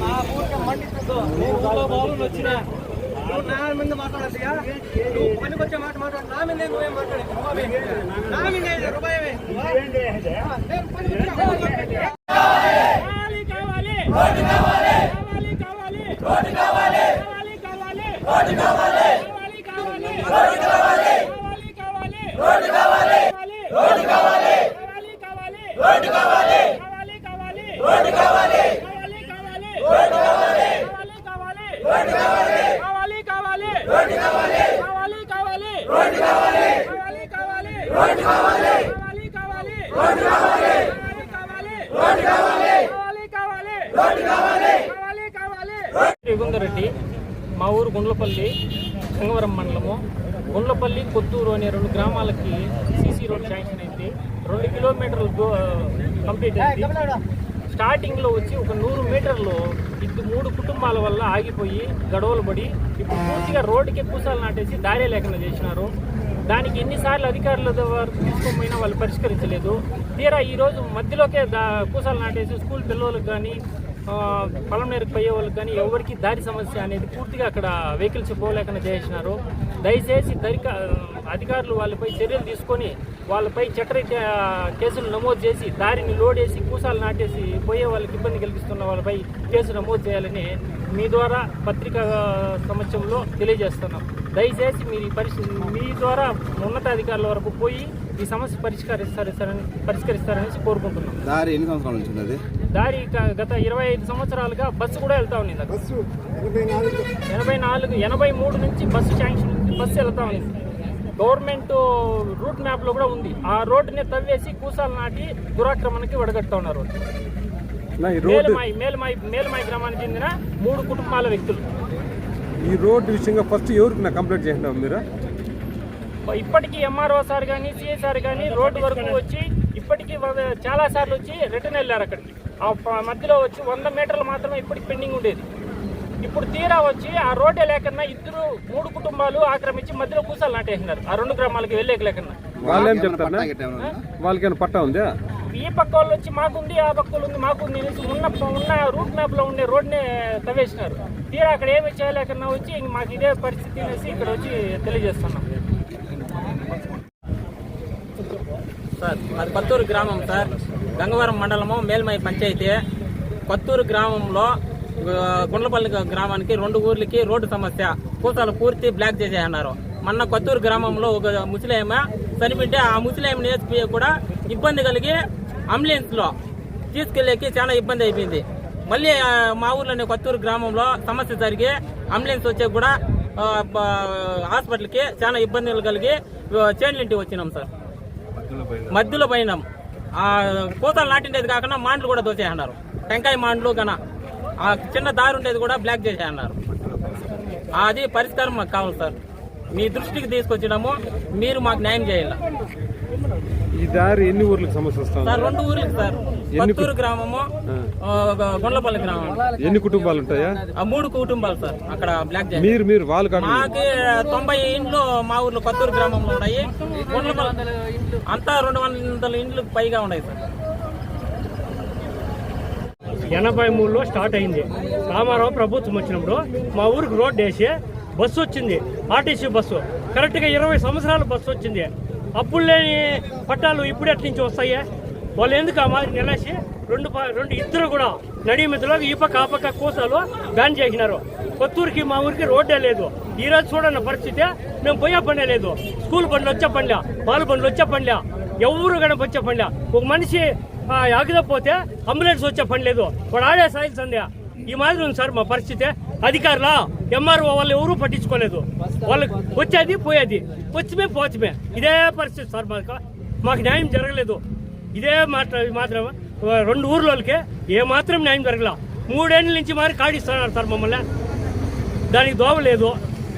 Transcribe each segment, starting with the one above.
మా ఊరికే మండిస్తుందో నేను ఊళ్ళో బాగుండి వచ్చిన నువ్వు నా మీద మాట్లాడద్దుగా నువ్వు పనికి వచ్చే మాట మాట్లాడు నా మీద నువ్వేం మాట్లాడేది రూపాయి నా మీద ఏది రూపాయమే నేను పనికి వచ్చే కావాలి కావాలి కావాలి కావాలి కావాలి కావాలి కావాలి. కావాలి కావాలి. కావాలి. కావాలి రెడ్డి మా ఊరు గుండ్లపల్లి గంగవరం మండలము. గుండ్లపల్లి కొత్తూరు అనే రెండు గ్రామాలకి సిసి రోడ్ శాంక్షన్ అయింది. రెండు కిలోమీటర్లు కంప్లీట్ అయింది. స్టార్టింగ్లో వచ్చి ఒక నూరు మీటర్లు ఇది మూడు కుటుంబాల వల్ల ఆగిపోయి గడవలు పడి ఇప్పుడు పూర్తిగా రోడ్డుకి పూసాలు నాటేసి దారే లేకుండా చేసినారు. దానికి ఎన్నిసార్లు అధికారుల వారు తీసుకోపోయినా వాళ్ళు పరిష్కరించలేదు. తీరా ఈ రోజు మధ్యలోకే దా పూసాలు నాటేసి స్కూల్ పిల్లలకు కానీ పొలం నేరకు పోయే వాళ్ళకి కానీ ఎవరికి దారి సమస్య అనేది పూర్తిగా అక్కడ వెహికల్స్ పోలేకుండా చేసినారు. దయచేసి దరిక అధికారులు వాళ్ళపై చర్యలు తీసుకొని వాళ్ళపై చట్టరీత్యా కేసులు నమోదు చేసి దారిని లోడ్ వేసి కూసాలు నాటేసి పోయే వాళ్ళకి ఇబ్బంది కలిగిస్తున్న వాళ్ళపై కేసు నమోదు చేయాలని మీ ద్వారా పత్రికా సమక్షంలో తెలియజేస్తున్నాం. దయచేసి మీరు ఈ పరిస్థితి మీ ద్వారా ఉన్నతాధికారుల వరకు పోయి ఈ సమస్య పరిష్కరిస్తారని పరిష్కరిస్తారనేసి కోరుకుంటున్నాం. దారి ఎన్ని సంవత్సరాల నుంచి ఉన్నది? దారి గత ఇరవై ఐదు సంవత్సరాలుగా బస్సు కూడా వెళ్తా ఉంది. ఎనభై నాలుగు. ఎనభై మూడు నుంచి బస్సు శాంక్షన్ నుంచి బస్సు వెళ్తా ఉంది గవర్నమెంట్ రూట్ మ్యాప్లో కూడా ఉంది. ఆ రోడ్డుని తవ్వేసి కూసాలు నాటి దురాక్రమణకి వడగట్టుతా ఉన్నారు. మేలమాయి మేలమాయి మేలమాయి గ్రామానికి చెందిన మూడు కుటుంబాల వ్యక్తులు. ఈ రోడ్డు విషయంగా ఫస్ట్ ఎవరికి నా కంప్లైంట్ చేసినావు మీరు? ఇప్పటికీ ఎంఆర్ఓ సార్ కానీ సిఐ సార్ కానీ రోడ్డు వరకు వచ్చి ఇప్పటికీ చాలా సార్లు వచ్చి రిటర్న్ వెళ్ళారు అక్కడికి. ఆ మధ్యలో వచ్చి వంద మీటర్లు మాత్రమే ఇప్పటికి పెండింగ్ ఉండేది. ఇప్పుడు తీరా వచ్చి ఆ రోడ్డే లేకన్నా ఇద్దరు మూడు కుటుంబాలు ఆక్రమించి మధ్యలో కూసాలు నాటేసినారు. ఆ రెండు గ్రామాలకి వెళ్ళేక లేకన్నా. వాళ్ళు చెప్తారు పట్టా గిట్టా ఏమన్నా ఉందా? వాళ్ళకి ఏమైనా పట్టా ఉందా? ఈ పక్క వాళ్ళు వచ్చి మాకుంది ఆ పక్క వాళ్ళు ఉంది మాకుంది అనేసి ఉన్న ఉన్న రూట్ మ్యాప్లో ఉండే రోడ్నే తవ్వేసినారు. తీరా అక్కడ ఏమి చేయలేకన్నా వచ్చి ఇంక మాకు ఇదే పరిస్థితి అనేసి ఇక్కడ వచ్చి తెలియజేస్తున్నాం. సార్ అది కొత్తూరు గ్రామం సార్. గంగవరం మండలము మేల్మై పంచాయతీ. కొత్తూరు గ్రామంలో గుండ్లపల్లి గ్రామానికి రెండు ఊర్లకి రోడ్డు సమస్య. పూసలు పూర్తి బ్లాక్ చేసేయన్నారు. మొన్న కొత్తూరు గ్రామంలో ఒక ముస్లిం చనిపోతే ఆ ముస్లిం నేర్పి కూడా ఇబ్బంది కలిగి అంబులెన్స్లో తీసుకెళ్ళేకి చాలా ఇబ్బంది అయిపోయింది. మళ్ళీ మా ఊర్లోని కొత్తూరు గ్రామంలో సమస్య జరిగి అంబులెన్స్ వచ్చే కూడా హాస్పిటల్కి చాలా ఇబ్బందులు కలిగి చేన్లింటికి వచ్చినాం సార్. మధ్యలో పోయినాం. ఆ పూతలు నాటిండేది కాకుండా మాండ్లు కూడా దోచేయన్నారు టెంకాయ మాండ్లు గన ఆ చిన్న దారి ఉండేది కూడా బ్లాక్ చేసేయన్నారు అది పరిష్కారం మాకు కావాలి సార్. మీ దృష్టికి తీసుకొచ్చినాము మీరు మాకు న్యాయం చేయాలి. ఈ దారి ఎన్ని ఊర్లకు సమస్య సార్ రెండు ఊర్లకు సార్. కొత్తూరు గ్రామము గొండ్లపల్లి గ్రామం. ఎన్ని కుటుంబాలు ఉంటాయా? ఆ మూడు కుటుంబాలు సార్ అక్కడ బ్లాక్ మీరు మీరు వాళ్ళు మాకి తొంభై ఇండ్లు మా ఊర్లో కొత్తూరు గ్రామంలో ఉన్నాయి. గుండ్లపల్లి అంతా రెండు వందల ఇండ్లు పైగా ఉన్నాయి సార్. ఎనభై మూడులో స్టార్ట్ అయింది. రామారావు ప్రభుత్వం వచ్చినప్పుడు మా ఊరికి రోడ్డు వేసి బస్సు వచ్చింది. RTC bus. కరెక్ట్గా ఇరవై సంవత్సరాలు బస్సు వచ్చింది. అప్పుడు లేని పట్టాలు ఇప్పుడు ఎట్ల నుంచి వస్తాయి? వాళ్ళు ఎందుకు ఆ మాదిరి నిలేసి రెండు రెండు ఇద్దరు కూడా నడి మధ్యలో ఈ పక్క ఆ పక్క కూసాలు బ్యాన్ చేసినారు. కొత్తూరుకి మా ఊరికి రోడ్డే లేదు. ఈ రోజు చూడన్న పరిస్థితి మేము పోయే పనే లేదు. స్కూల్ బండ్లు వచ్చే పనిలే పాలు బండ్లు వచ్చే పనిలే ఎవరు కనుక వచ్చే పనిలే. ఒక మనిషి ఆగకపోతే అంబులెన్స్ వచ్చే పని లేదు. వాడు ఆడే సాయిల్ సంధ్య. ఈ మాదిరి ఉంది సార్ మా పరిస్థితి. అధికారుల ఎంఆర్ఓ వాళ్ళు ఎవరూ పట్టించుకోలేదు. వాళ్ళకి వచ్చేది పోయేది. వచ్చమే పోచమే ఇదే పరిస్థితి సార్ మాకు. మాకు న్యాయం జరగలేదు. ఇదే మాట మాత్రం రెండు ఊర్లోకి ఏ మాత్రం న్యాయం జరగల. మూడేళ్ళ నుంచి మరి కాడిస్తున్నారు సార్ మమ్మల్ని. దానికి దోవ లేదు.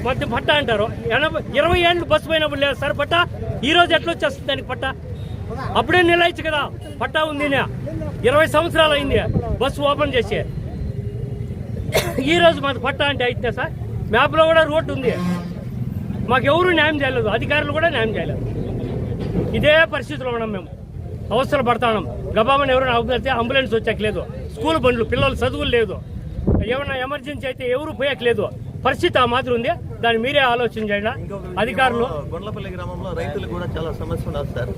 మధ్య పట్ట అంటారు. ఎనభై ఇరవై ఏళ్ళు బస్సు పోయినప్పుడు లేదు సార్ పట్ట. ఈరోజు ఎట్లా వచ్చేస్తుంది దానికి పట్ట? అప్పుడే నిలయచ్చు కదా. పట్టా ఉంది ఇరవై సంవత్సరాలు అయింది. బస్సు ఓపెన్ చేసి. ఈ రోజు మాకు పట్టా అంటే అయితే సార్ మ్యాప్లో కూడా రోడ్డు ఉంది. మాకు ఎవరు న్యాయం చేయలేదు. అధికారులు కూడా న్యాయం చేయలేదు. ఇదే పరిస్థితిలో ఉన్నాం మేము. అవసరం పడతాం గబామని ఎవరైనా అవసరం అంబులెన్స్ వచ్చాక లేదు స్కూల్ బండ్లు పిల్లలు చదువులు లేదు. ఏమైనా ఎమర్జెన్సీ అయితే ఎవరు పోయట్లేదు. పరిస్థితి ఆ మాదిరి ఉంది. దాన్ని మీరే ఆలోచన చేయండి. అధికారులు గుండ్లపల్లి గ్రామంలో రైతులు కూడా చాలా సమస్య ఉన్నారు సార్.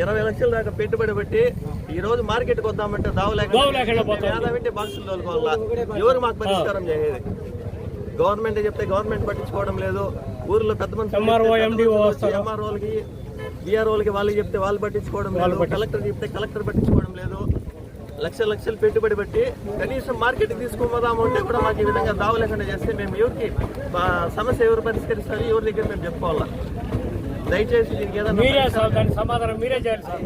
ఇరవై లక్షల దాకా పెట్టుబడి పెట్టి ఈ రోజు మార్కెట్ వద్దామంటే దావు బాక్సులు తోలుకోవాలా? ఎవరు మాకు పరిష్కారం చేసేది గవర్నమెంట్ చెప్తే గవర్నమెంట్ పట్టించుకోవడం లేదు. ఊర్లో పెద్ద వస్తారు. ఎంఆర్ఓలకి బీఆర్ఓలకి వాళ్ళకి చెప్తే వాళ్ళు పట్టించుకోవడం లేదు. కలెక్టర్ చెప్తే కలెక్టర్ పట్టించుకోవడం లేదు. లక్షల లక్షలు పెట్టుబడి పెట్టి కనీసం మార్కెట్ తీసుకుపోదాము అంటే కూడా మాకు ఈ విధంగా దావ లేకుండా చేస్తే మేము ఎవరికి మా సమస్య ఎవరు పరిష్కరిస్తారు ఎవరి దగ్గర మేము చెప్పుకోవాలా? దయచేసి దీనికి ఏదైనా సమాధానం మీరే చేయాలి సార్.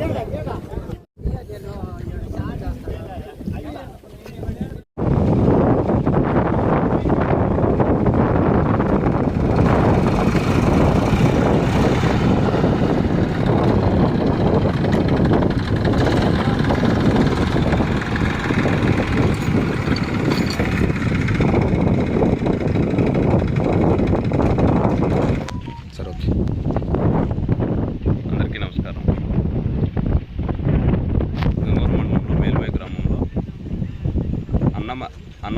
సరే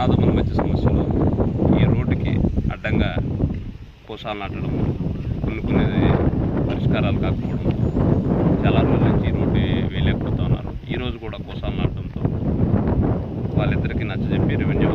అన్నాదమ్ముల మధ్య సమస్యలు ఈ రోడ్డుకి అడ్డంగా కోసాలు నాటడం కొన్ని కొన్ని పరిష్కారాలు కాకపోవడం చాలా రోజుల నుంచి ఈ రోడ్డు వేయలేకపోతా ఉన్నారు. ఈ రోజు కూడా కోసాలు నాటడంతో వాళ్ళిద్దరికీ నచ్చజెప్పి రెవెన్యూ